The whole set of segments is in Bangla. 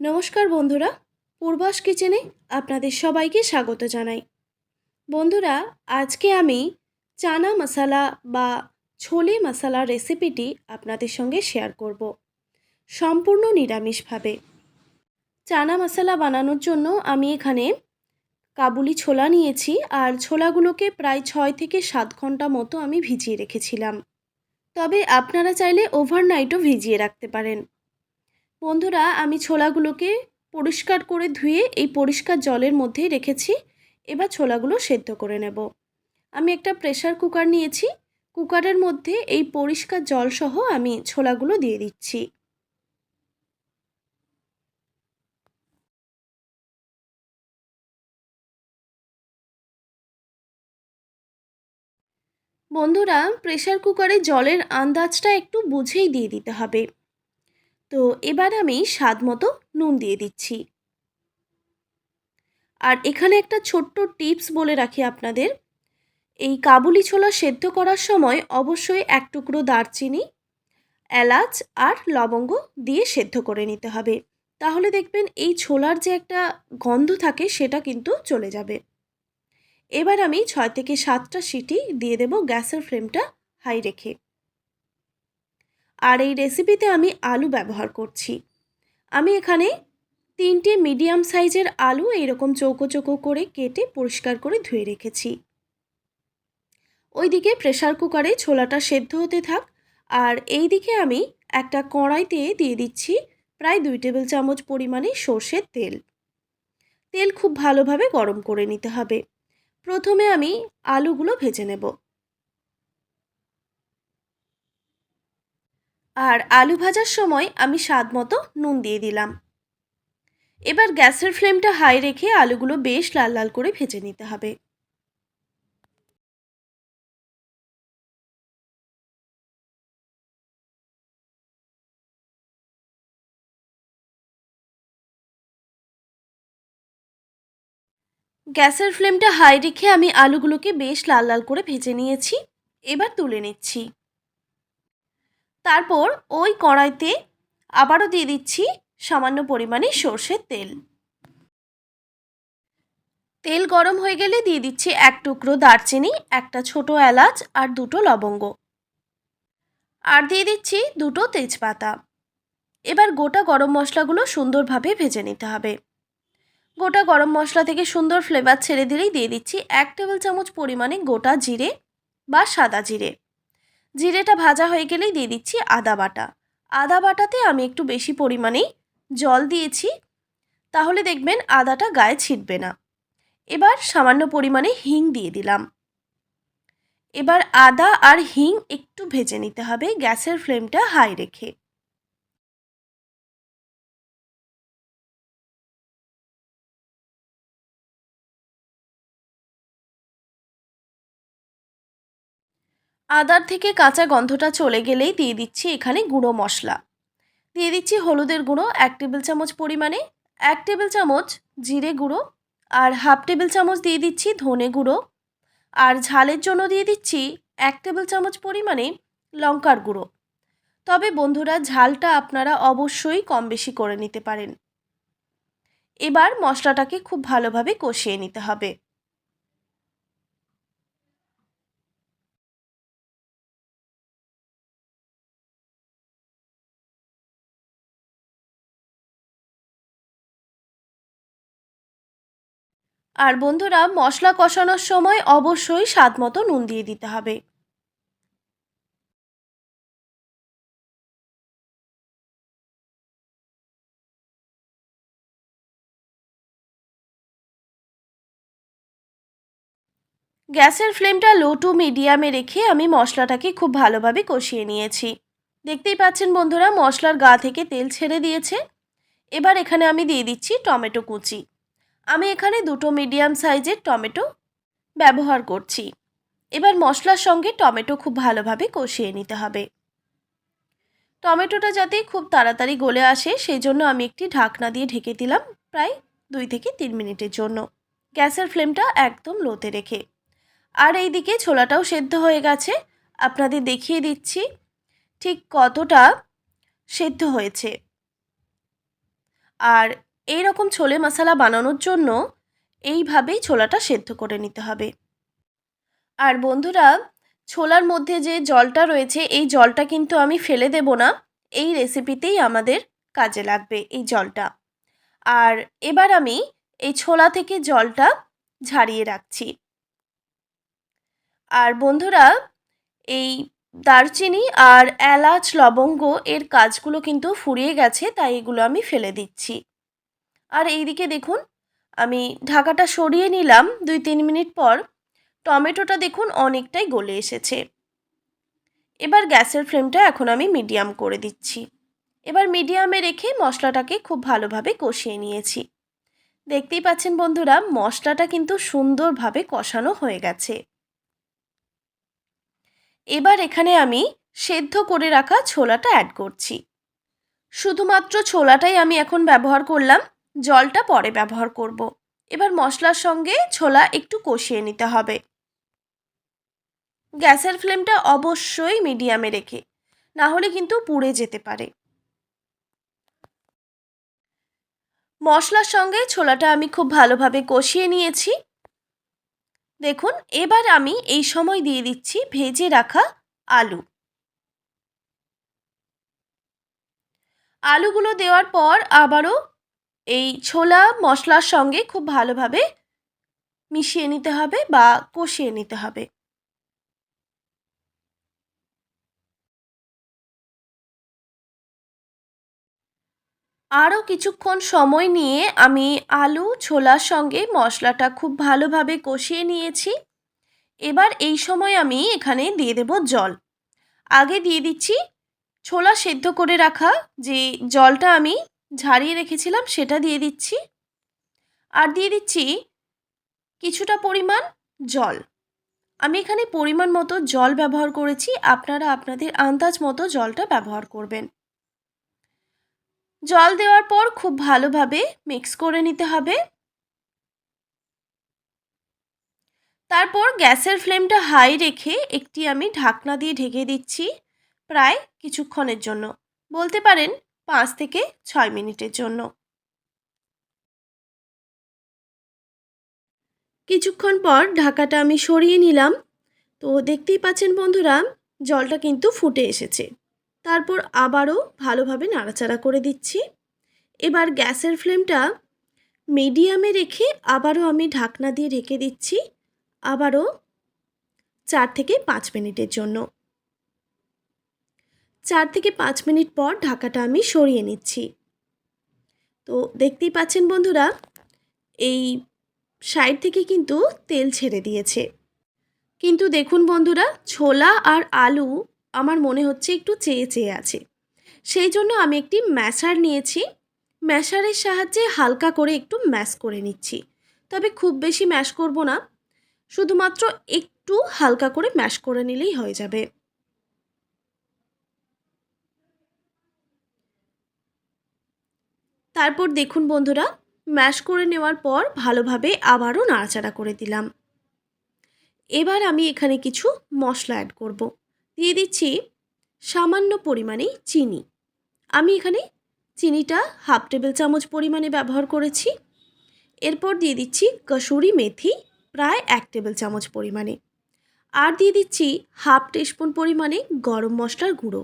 নমস্কার বন্ধুরা, পূর্বাস কিচেনে আপনাদের সবাইকে স্বাগত জানাই। বন্ধুরা, আজকে আমি চানা মশালা বা ছোলে মশালা রেসিপিটি আপনাদের সঙ্গে শেয়ার করব, সম্পূর্ণ নিরামিষভাবে। চানা মশালা বানানোর জন্য আমি এখানে কাবুলি ছোলা নিয়েছি আর ছোলাগুলোকে প্রায় ছয় থেকে সাত ঘণ্টা মতো আমি ভিজিয়ে রেখেছিলাম। তবে আপনারা চাইলে ওভারনাইটও ভিজিয়ে রাখতে পারেন। বন্ধুরা, আমি ছোলাগুলোকে পরিষ্কার করে ধুয়ে এই পরিষ্কার জলের মধ্যেই রেখেছি। এবার ছোলাগুলো সেদ্ধ করে নেব। আমি একটা প্রেশার কুকার নিয়েছি। কুকারের মধ্যে এই পরিষ্কার জলসহ আমি ছোলাগুলো দিয়ে দিচ্ছি। বন্ধুরা প্রেশার কুকারে জলের আন্দাজটা একটু বুঝেই দিয়ে দিতে হবে। তো এবার আমি স্বাদ মতো নুন দিয়ে দিচ্ছি। আর এখানে একটা ছোট্ট টিপস বলে রাখি আপনাদের। এই কাবুলি ছোলা সেদ্ধ করার সময় অবশ্যই এক টুকরো দারচিনি, এলাচ আর লবঙ্গ দিয়ে সেদ্ধ করে নিতে হবে। তাহলে দেখবেন এই ছোলার যে একটা গন্ধ থাকে সেটা কিন্তু চলে যাবে। এবার আমি ছয় থেকে সাতটা সিটি দিয়ে দেব গ্যাসের ফ্লেমটা হাই রেখে। আর এই রেসিপিতে আমি আলু ব্যবহার করছি। আমি এখানে তিনটে মিডিয়াম সাইজের আলু এইরকম চৌকো চৌকো করে কেটে পরিষ্কার করে ধুয়ে রেখেছি। ওইদিকে প্রেশার কুকারে ছোলাটা সেদ্ধ হতে থাক আর এই দিকে আমি একটা কড়াইতে দিয়ে দিচ্ছি প্রায় দুই টেবিল চামচ পরিমাণে সর্ষের তেল। তেল খুব ভালোভাবে গরম করে নিতে হবে। প্রথমে আমি আলুগুলো ভেজে নেব। আর আলু ভাজার সময় আমি স্বাদ মতো নুন দিয়ে দিলাম। এবার গ্যাসের ফ্লেমটা হাই রেখে আলুগুলো বেশ লাল লাল করে ভেজে নিতে হবে। গ্যাসের ফ্লেমটা হাই রেখে আমি আলুগুলোকে বেশ লাল লাল করে ভেজে নিয়েছি। এবার তুলে নিচ্ছি। তারপর ওই কড়াইতে আবারও দিয়ে দিচ্ছি সামান্য পরিমাণে সর্ষের তেল। তেল গরম হয়ে গেলে দিয়ে দিচ্ছি এক টুকরো দারচিনি, একটা ছোট এলাচ আর দুটো লবঙ্গ। আর দিয়ে দিচ্ছি দুটো তেজপাতা। এবার গোটা গরম মশলাগুলো সুন্দরভাবে ভেজে নিতে হবে। গোটা গরম মশলা থেকে সুন্দর ফ্লেভার ছেড়ে দিলেই দিয়ে দিচ্ছি এক টেবিল চামচ পরিমাণে গোটা জিরে বা সাদা জিরে। জিরেটা ভাজা হয়ে গেলেই দিয়ে দিচ্ছি আদা বাটা। আদা বাটাতে আমি একটু বেশি পরিমাণেই জল দিয়েছি। তাহলে দেখবেন আদাটা গায়ে ছিটবে না। এবার সামান্য পরিমাণে হিং দিয়ে দিলাম। এবার আদা আর হিং একটু ভেজে নিতে হবে, গ্যাসের ফ্লেমটা হাই রেখে। আদার থেকে কাঁচা গন্ধটা চলে গেলেই দিয়ে দিচ্ছি এখানে গুঁড়ো মশলা। দিয়ে দিচ্ছি হলুদের গুঁড়ো, এক টেবিল চামচ পরিমাণে, এক টেবিল চামচ জিরে গুঁড়ো আর হাফ টেবিল চামচ দিয়ে দিচ্ছি ধনে গুঁড়ো। আর ঝালের জন্য দিয়ে দিচ্ছি এক টেবিল চামচ পরিমাণে লঙ্কার গুঁড়ো। তবে বন্ধুরা, ঝালটা আপনারা অবশ্যই কম বেশি করে নিতে পারেন। এবার মশলাটাকে খুব ভালোভাবে কষিয়ে নিতে হবে। আর বন্ধুরা, মশলা কষানোর সময় অবশ্যই স্বাদ মতো নুন দিয়ে দিতে হবে। গ্যাসের ফ্লেমটা লো টু মিডিয়ামে রেখে আমি মশলাটাকে খুব ভালোভাবে কষিয়ে নিয়েছি। দেখতেই পাচ্ছেন বন্ধুরা, মশলার গা থেকে তেল ছেড়ে দিয়েছে। এবার এখানে আমি দিয়ে দিচ্ছি টমেটো কুচি। আমি এখানে দুটো মিডিয়াম সাইজের টমেটো ব্যবহার করছি। এবার মশলার সঙ্গে টমেটো খুব ভালোভাবে কষিয়ে নিতে হবে। টমেটোটা যাতে খুব তাড়াতাড়ি গলে আসে সেই জন্য আমি একটি ঢাকনা দিয়ে ঢেকে দিলাম প্রায় দুই থেকে তিন মিনিটের জন্য। গ্যাসের ফ্লেমটা একদম লোতে রেখে। আর এই দিকে ছোলাটাও সেদ্ধ হয়ে গেছে। আপনাদের দেখিয়ে দিচ্ছি ঠিক কতটা সেদ্ধ হয়েছে। আর এই রকম ছোলে মশলা বানানোর জন্য এইভাবেই ছোলাটা সেদ্ধ করে নিতে হবে। আর বন্ধুরা, ছোলার মধ্যে যে জলটা রয়েছে, এই জলটা কিন্তু আমি ফেলে দেব না। এই রেসিপিতেই আমাদের কাজে লাগবে এই জলটা। আর এবার আমি এই ছোলা থেকে জলটা ঝারিয়ে রাখছি। আর বন্ধুরা, এই দারচিনি আর এলাচ, লবঙ্গ এর কাজগুলো কিন্তু ফুরিয়ে গেছে, তাই এগুলো আমি ফেলে দিচ্ছি। আর এইদিকে দেখুন, আমি ঢাকাটা সরিয়ে নিলাম দুই তিন মিনিট পর। টমেটোটা দেখুন অনেকটাই গলে এসেছে। এবার গ্যাসের ফ্লেমটা এখন আমি মিডিয়াম করে দিচ্ছি। এবার মিডিয়ামে রেখে মশলাটাকে খুব ভালোভাবে কষিয়ে নিয়েছি। দেখতেই পাচ্ছেন বন্ধুরা, মশলাটা কিন্তু সুন্দরভাবে কষানো হয়ে গেছে। এবার এখানে আমি সেদ্ধ করে রাখা ছোলাটা অ্যাড করছি। শুধুমাত্র ছোলাটাই আমি এখন ব্যবহার করলাম। জলটা পরে ব্যবহার করব। এবার মশলার সঙ্গে ছোলা একটু কষিয়ে নিতে হবে। গ্যাসের ফ্লেমটা অবশ্যই মিডিয়ামে রেখে না হলে কিন্তু পুড়ে যেতে পারে। মশলার সঙ্গে ছোলাটা আমি খুব ভালোভাবে কষিয়ে নিয়েছি। দেখুন, এবার আমি এই সময় দিয়ে দিচ্ছি ভেজে রাখা আলু। আলুগুলো দেওয়ার পর আবারও এই ছোলা মশলার সঙ্গে খুব ভালোভাবে মিশিয়ে নিতে হবে বা কষিয়ে নিতে হবে। আরও কিছুক্ষণ সময় নিয়ে আমি আলু, ছোলার সঙ্গে মশলাটা খুব ভালোভাবে কষিয়ে নিয়েছি। এবার এই সময় আমি এখানে দিয়ে দেব জল। আগে দিয়ে দিচ্ছি ছোলা সেদ্ধ করে রাখা যে জলটা আমি ঝারিয়ে রেখেছিলাম, সেটা দিয়ে দিচ্ছি। আর দিয়ে দিচ্ছি কিছুটা পরিমাণ জল। আমি এখানে পরিমাণ মতো জল ব্যবহার করেছি, আপনারা আপনাদের আন্দাজ মতো জলটা ব্যবহার করবেন। জল দেওয়ার পর খুব ভালোভাবে মিক্স করে নিতে হবে। তারপর গ্যাসের ফ্লেমটা হাই রেখে একটি আমি ঢাকনা দিয়ে ঢেকে দিচ্ছি প্রায় কিছুক্ষণের জন্য। বলতে পারেন পাঁচ থেকে ছয় মিনিটের জন্য। কিছুক্ষণ পর ঢাকাটা আমি সরিয়ে নিলাম। তো দেখতেই পাচ্ছেন বন্ধুরা, জলটা কিন্তু ফুটে এসেছে। তারপর আবারও ভালোভাবে নাড়াচাড়া করে দিচ্ছি। এবার গ্যাসের ফ্লেমটা মিডিয়ামে রেখে আবারও আমি ঢাকনা দিয়ে রেখে দিচ্ছি, আবারও চার থেকে পাঁচ মিনিটের জন্য। চার থেকে পাঁচ মিনিট পর ঢাকাটা আমি সরিয়ে নিচ্ছি। তো দেখতেই পাচ্ছেন বন্ধুরা, এই সাইড থেকে কিন্তু তেল ছেড়ে দিয়েছে। কিন্তু দেখুন বন্ধুরা, ছোলা আর আলু আমার মনে হচ্ছে একটু চেয়ে চেয়ে আছে। সেই জন্য আমি একটি ম্যাশার নিয়েছি। ম্যাশারের সাহায্যে হালকা করে একটু ম্যাশ করে নিচ্ছি। তবে খুব বেশি ম্যাশ করব না। শুধুমাত্র একটু হালকা করে ম্যাশ করে নিলেই হয়ে যাবে। তারপর দেখুন বন্ধুরা ম্যাশ করে নেওয়ার পর ভালোভাবে আবারও নাড়াচাড়া করে দিলাম। এবার আমি এখানে কিছু মশলা অ্যাড করব। দিয়ে দিচ্ছি সামান্য পরিমাণে চিনি। আমি এখানে চিনিটা হাফ টেবিল চামচ পরিমাণে ব্যবহার করেছি। এরপর দিয়ে দিচ্ছি কসুরি মেথি প্রায় এক টেবিল চামচ পরিমাণে। আর দিয়ে দিচ্ছি হাফ টিস্পুন পরিমাণে গরম মশলার গুঁড়ো।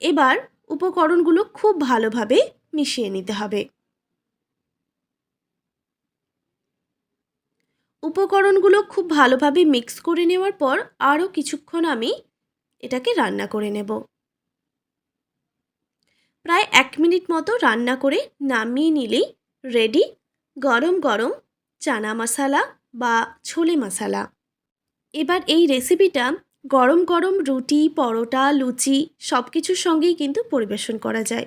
এবার উপকরণগুলো খুব ভালোভাবে মিশিয়ে নিতে হবে। উপকরণগুলো খুব ভালোভাবে মিক্স করে নেওয়ার পর আরও কিছুক্ষণ আমি এটাকে রান্না করে নেব। প্রায় এক মিনিট মতো রান্না করে নামিয়ে নিলেই রেডি গরম গরম চানা মশালা বা ছোলে মশালা। এবার এই রেসিপিটা গরম গরম রুটি, পরোটা, লুচি সব কিছুর সঙ্গেই কিন্তু পরিবেশন করা যায়।